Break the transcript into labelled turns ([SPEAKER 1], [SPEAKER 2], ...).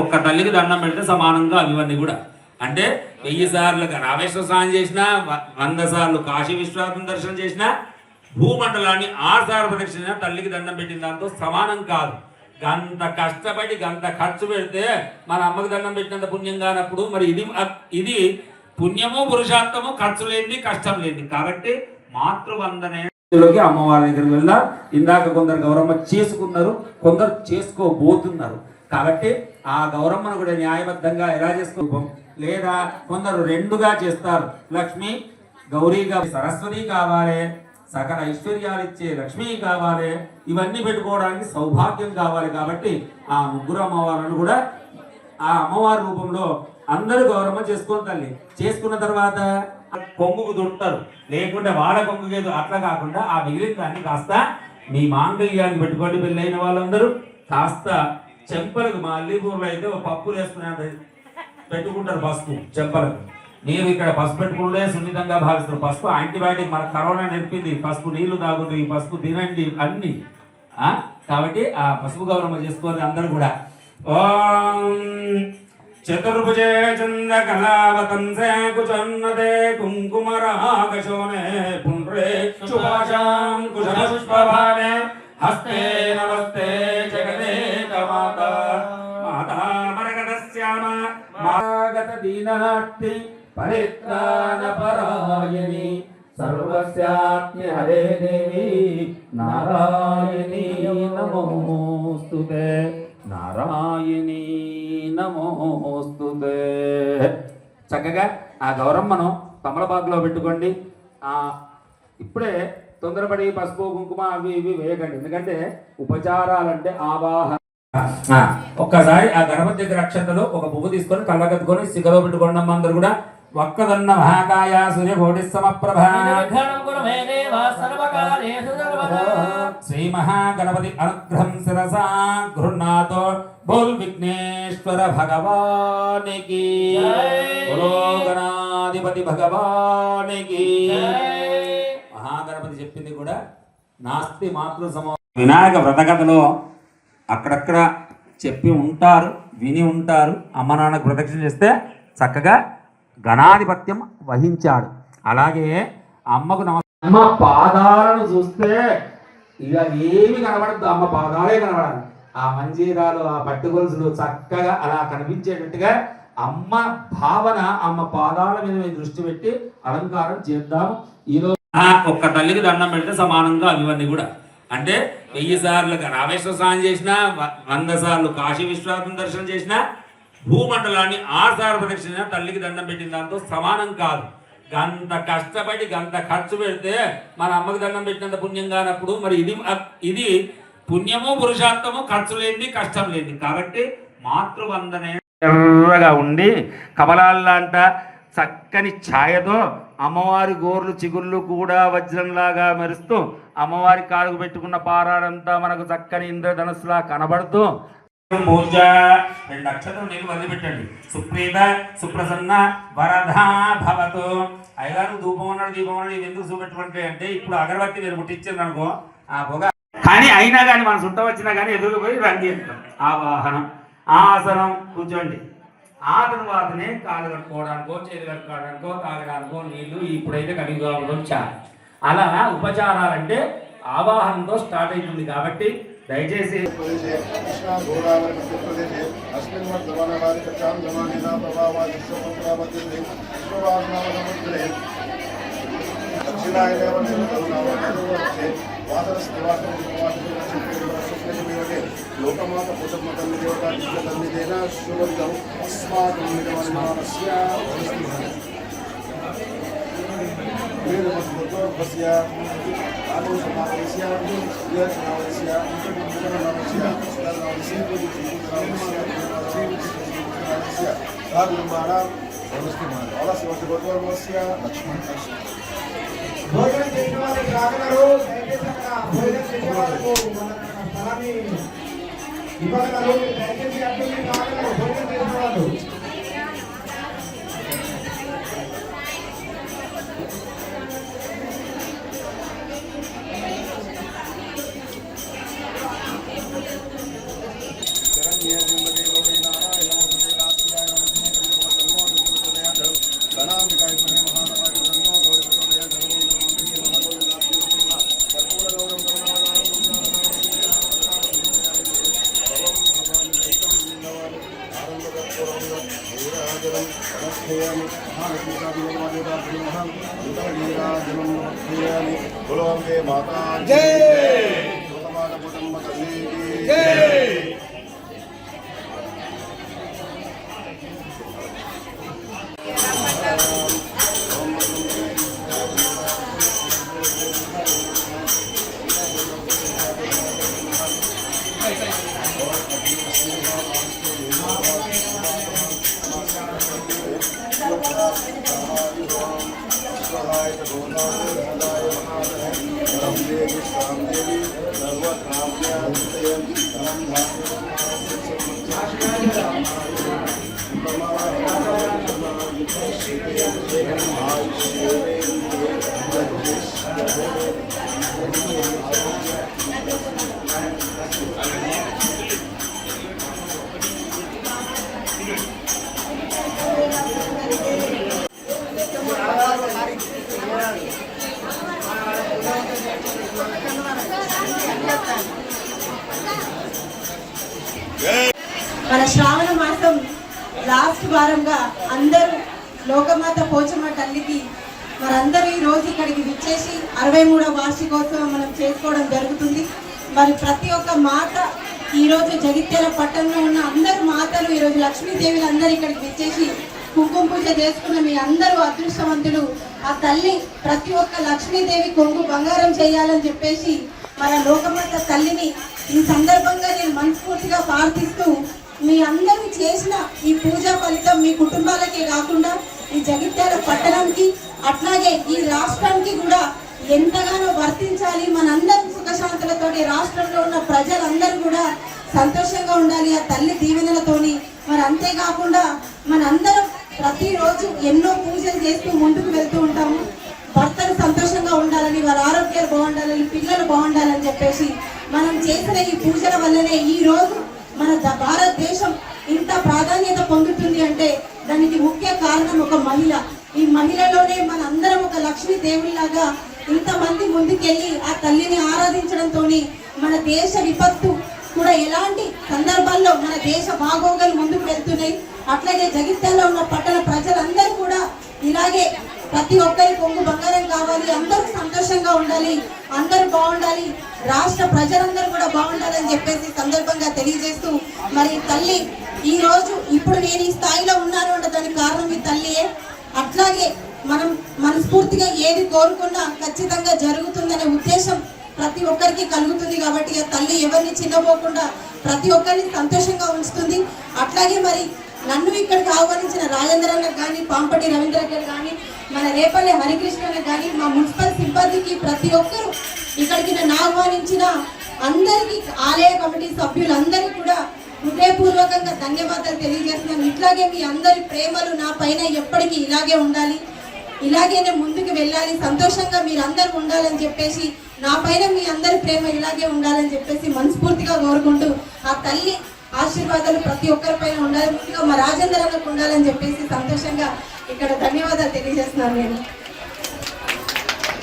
[SPEAKER 1] ఒక్క తల్లికి దండం పెడితే సమానంగా అవివన్నీ కూడా. అంటే వెయ్యి సార్లు రామేశ్వర స్నానం చేసిన వంద సార్లు కాశీ విశ్వనాథం దర్శనం చేసిన భూమండలాన్ని ఆరుసార్లు ప్రదక్షిణ తల్లికి దండం పెట్టిన దాంతో సమానం కాదు. గంత కష్టపడి గంత ఖర్చు పెడితే మన అమ్మకి దండం పెట్టినంత పుణ్యం కానప్పుడు మరి ఇది ఇది పుణ్యము పురుషార్థము ఖర్చు లేని కష్టం లేని కాబట్టి మాతృవందనలోకి అమ్మవారి దగ్గర వెళ్ళా ఇందాక కొందరు గౌరమ్మ చేసుకున్నారు కొందరు చేసుకోబోతున్నారు. కాబట్టి ఆ గౌరమ్మను కూడా న్యాయబద్ధంగా ఎలా చేసుకో లేదా కొందరు రెండుగా చేస్తారు. లక్ష్మి గౌరీగా సరస్వతి కావాలి సకల ఐశ్వర్యాలు ఇచ్చే లక్ష్మి కావాలి. ఇవన్నీ పెట్టుకోవడానికి సౌభాగ్యం కావాలి. కాబట్టి ఆ ముగ్గురు అమ్మవారులను కూడా ఆ అమ్మవారి రూపంలో అందరూ గౌరవం చేసుకోని తల్లి. చేసుకున్న తర్వాత కొంగుకు దుడతారు లేకుంటే వాడ కొంగుకేదో అట్లా కాకుండా ఆ మిగిలిన దాన్ని కాస్త మీ మాంగళ్యాన్ని పెట్టుకోండి పెళ్ళైన వాళ్ళందరూ. కాస్త చెంపలకు మా అల్లిపూర్లో అయితే ఒక పప్పులు వేసుకునే పెట్టుకుంటారు పసుపు చెంపలకు. నీరు ఇక్కడ పసుపు పెట్టుకుంటే సున్నితంగా భావిస్తారు పసుపు. యాంటీబయాటిక్ మన కరోనా నేర్పింది. పసుపు నీళ్ళు తాగుతుంది ఈ పసుపు తినండి అన్ని. కాబట్టి ఆ పసుపు గౌరవం చేసుకోవాలి అందరూ కూడా. ఓ చతుర్భుజే చంద్రకళావతంసే కుచన్నదే కుంకుమరాగశోనే పుండ్రే శుభాషాం కుశపుష్పభావే హస్తే నమస్తే జగదే మాత మాతా మరగతశ్యామ మాగత దీనార్తి పరిత్రాణపరాయణి సర్వస్యాత్మ హరే దేవి నారాయణీ నమోస్తుతే నారాయణీ నమోస్తుదే చక్కగా ఆ గౌరమ్మను తమలపాకులో పెట్టుకోండి. ఇప్పుడే తొందరపడి పసుపు కుంకుమ అవి ఇవి వేయకండి. ఎందుకంటే ఉపచారాలంటే ఆవాహన. ఒక్కసారి ఆ గణపతి దగ్గర అక్షతలు ఒక పువ్వు తీసుకొని కళ్ళగద్దుకొని సిగలో పెట్టుకోండి అమ్మ అందరు కూడా. వక్కదన్న మహాకాయ సూర్యకోటి సమప్రభ శ్రీ మహాగణపతి అనుగ్రహం శిరసా గృహ్ణాతో భూల్ విఘ్నేశ్వర భగవానికి గణాధిపతి భగవానికి. మహాగణపతి చెప్పింది కూడా నాస్తి మాతృ సమో వినాయక వ్రతగతలో అక్కడక్కడ చెప్పి ఉంటారు విని ఉంటారు. అమ్మ నాన్నకు ప్రదక్షిణ చేస్తే చక్కగా గణాధిపత్యం వహించాడు. అలాగే అమ్మకు నమ అమ్మ పాదాలను చూస్తే ఇక ఏమి కనబడద్దు. అమ్మ పాదాలే కనబడాలి. ఆ మంజీరాలు ఆ పట్టుగొలుసులు చక్కగా అలా కనిపించేటట్టుగా అమ్మ భావన అమ్మ పాదాల మీద దృష్టి పెట్టి అలంకారం చేద్దాము. ఈరోజు ఒక్క తల్లికి దండం పెడితే సమానంగా అవన్నీ కూడా. అంటే వెయ్యి సార్లు రామేశ్వర స్నానం చేసినా వంద సార్లు కాశీ విశ్వనాథం దర్శనం చేసినా భూమండలాన్ని ఆసార ప్రదక్షిణ తల్లికి దండం పెట్టిన దాంతో సమానం కాదు. గంత కష్టపడి గంత ఖర్చు పెడితే మన అమ్మకి దండం పెట్టినంత పుణ్యం కానప్పుడు మరి ఇది ఇది పుణ్యము పురుషార్థము ఖర్చు లేని కష్టం లేని కాబట్టి మాతృవందనే ఎర్రగా ఉండి కబలాల్లాంట చక్కని ఛాయతో అమ్మవారి గోర్లు చిగుళ్ళు కూడా వజ్రంలాగా మెరుస్తూ అమ్మవారి కాలుకు పెట్టుకున్న పారాడంతా మనకు చక్కని ఇంద్రధనస్సులా కనబడుతూ భూజ రెండు అక్షరం నీళ్ళు వదిలిపెట్టండి. సుప్రీత సుప్రసన్న వరధా భవతు. అయ్యగారు దీపం ఉన్నాడు దీపం ఉన్నాడు ఎందుకు చూపెట్టుకుంటే అంటే ఇప్పుడు అగరబత్తి నేను ముట్టించారు అనుకో ఆ పొగ. కానీ అయినా కానీ మన చుట్టం వచ్చినా కానీ ఎదురుకు పోయి రంగు ఆ వాహనం ఆసనం కూర్చోండి. ఆ తర్వాతనే కాలు కట్టుకోవడానికో చేతి కట్టుకోవడానికో తాగడానికో నీళ్ళు ఇప్పుడైతే కలిగి చాలు. అలా ఉపచారాలంటే ఆవాహనంతో స్టార్ట్ అవుతుంది కాబట్టి దయచేసి
[SPEAKER 2] అస్మిన్ వద్ జమానా వారి కచాం జమానా ప్రభావాది సముద్రావతి విశ్వవాసనామ సముద్రే దక్షిణాయన వర్షం కరుణావతి వాసరస్తివాసం లోకమాత పుటమ తల్లి దేవత తల్లి దేన శుభం అస్మాకం నిజమన్మానస్య నామస్య వేదమస్య ఆలోచనామస్య యజ్ఞామస్య నామస్య నామస్య భాగమానం ఆలస్య లక్ష్మణ
[SPEAKER 3] భోజనం చేసిన వాళ్ళకి రాగలరు దయచేసి అక్కడ భోజనం చేసే వాళ్ళకు మన స్థలాన్ని ఇవ్వగలరు దయచేసి అక్కడ రాగలరు భోజనం చేసిన వాళ్ళు
[SPEAKER 2] నమస్కారామి కులంబే మాతా జై
[SPEAKER 4] para లాస్ట్ వారంగా అందరూ లోకమాత పోచమ్మ తల్లికి మరందరూ ఈ రోజు ఇక్కడికి విచ్చేసి అరవై మూడవ వార్షికోత్సవం మనం చేసుకోవడం జరుగుతుంది. మరి ప్రతి ఒక్క మాత ఈ రోజు జగిత్యాల పట్టణంలో ఉన్న అందరు మాతలు ఈరోజు లక్ష్మీదేవిలు అందరూ ఇక్కడికి విచ్చేసి కుంకుమ పూజ చేసుకున్న మీ అందరూ అదృష్టవంతులు. ఆ తల్లి ప్రతి ఒక్క లక్ష్మీదేవి కొంగు బంగారం చేయాలని చెప్పేసి మన లోకమాత తల్లిని ఈ సందర్భంగా నేను మనస్ఫూర్తిగా ప్రార్థిస్తూ మీ అందరూ చేసిన ఈ పూజా ఫలితం మీ కుటుంబాలకే కాకుండా ఈ జగిత్యాల పట్టణంకి అట్లాగే ఈ రాష్ట్రానికి కూడా ఎంతగానో వర్తించాలి. మనందరం సుఖశాంతులతోటి రాష్ట్రంలో ఉన్న ప్రజలందరూ కూడా సంతోషంగా ఉండాలి. ఆ తల్లి దీవెనలతోని మరి అంతేకాకుండా మనందరం ప్రతిరోజు ఎన్నో పూజలు చేస్తూ ముందుకు వెళ్తూ ఉంటాము. భర్తలు సంతోషంగా ఉండాలని వారి ఆరోగ్యాలు బాగుండాలని పిల్లలు బాగుండాలని చెప్పేసి మనం చేసిన ఈ పూజల వల్లనే ఈ రోజు మన భారతదేశం ఇంత ప్రాధాన్యత పొందుతుంది అంటే దానికి ముఖ్య కారణం ఒక మహిళ. ఈ మహిళలోనే మన అందరం ఒక లక్ష్మీ దేవుళ్ళలాగా ఇంతమంది ముందుకెళ్ళి ఆ తల్లిని ఆరాధించడంతో మన దేశ విపత్తు కూడా ఎలాంటి సందర్భాల్లో మన దేశ బాగోగలు ముందుకు వెళ్తున్నాయి. అట్లాగే జగిత్యాలలో ఉన్న పట్టణ ప్రజలందరూ కూడా ఇలాగే ప్రతి ఒక్కరి కొంగు బంగారం కావాలి. అందరూ సంతోషంగా ఉండాలి. అందరూ బాగుండాలి. రాష్ట్ర ప్రజలందరూ కూడా బాగుండాలని చెప్పేసి సందర్భంగా తెలియజేస్తూ మరి తల్లి ఈ రోజు ఇప్పుడు నేను ఈ స్థాయిలో ఉన్నాను అంటే దానికి కారణం మీ తల్లియే అట్లాగే మనం మనస్ఫూర్తిగా ఏది కోరుకున్నా ఖచ్చితంగా జరుగుతుందనే ఉద్దేశం ప్రతి ఒక్కరికి కలుగుతుంది కాబట్టి తల్లి ఎవరిని చిన్నపోకుండా ప్రతి ఒక్కరిని సంతోషంగా ఉంచుతుంది. అట్లాగే మరి నన్ను ఇక్కడికి ఆహ్వానించిన రాజేంద్ర గారు కానీ పాంపటి రవీంద్ర గారు కానీ మన రేపల్లి హరికృష్ణ గారు కానీ మా మున్సిపల్ సిబ్బందికి ప్రతి ఒక్కరూ ఇక్కడికి నన్ను ఆహ్వానించిన అందరికీ ఆలయ కమిటీ సభ్యులందరికీ కూడా హృదయపూర్వకంగా ధన్యవాదాలు తెలియజేస్తున్నాను. ఇట్లాగే మీ అందరి ప్రేమలు నా పైన ఎప్పటికీ ఇలాగే ఉండాలి. ఇలాగే నేను ముందుకు వెళ్ళాలి. సంతోషంగా మీరు అందరూ ఉండాలని చెప్పేసి నా పైన మీ అందరి ప్రేమ ఇలాగే ఉండాలని చెప్పేసి మనస్ఫూర్తిగా కోరుకుంటూ ఆ తల్లి ఆశీర్వాదాలు ప్రతి ఒక్కరి పైన ఉండాలి. ముందుగా మా రాజేంద్ర ఉండాలని చెప్పేసి సంతోషంగా ఇక్కడ ధన్యవాదాలు తెలియజేస్తున్నాను నేను.